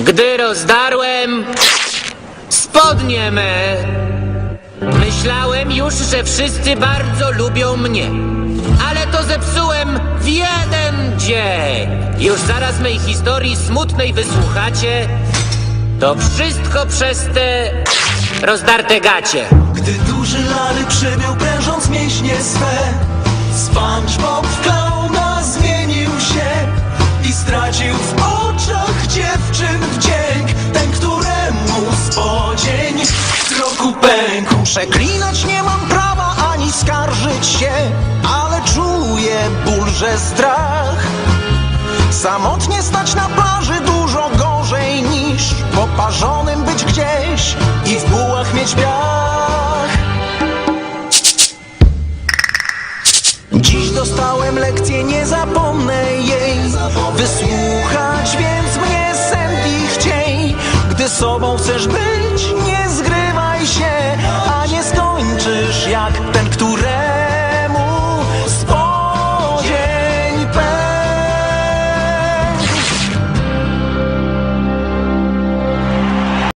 Gdy rozdarłem spodnie me, myślałem już, że wszyscy bardzo lubią mnie. Ale to zepsułem w jeden dzień. Już zaraz mej historii smutnej wysłuchacie. To wszystko przez te rozdarte gacie. Gdy duży lary przybył, prężąc mięśnie swe SpongeBob w oczach dziewczyn wdzięk Ten, któremu spodzień w roku pękł Przeklinać nie mam prawa ani skarżyć się, ale czuję ból, że strach. Samotnie stać na plaży dużo gorzej niż poparzonym być gdzieś i w bułach mieć piach. Dziś dostałem lekcję, nie zapomnę jej sobą chcesz być, nie zgrywaj się, a nie skończysz jak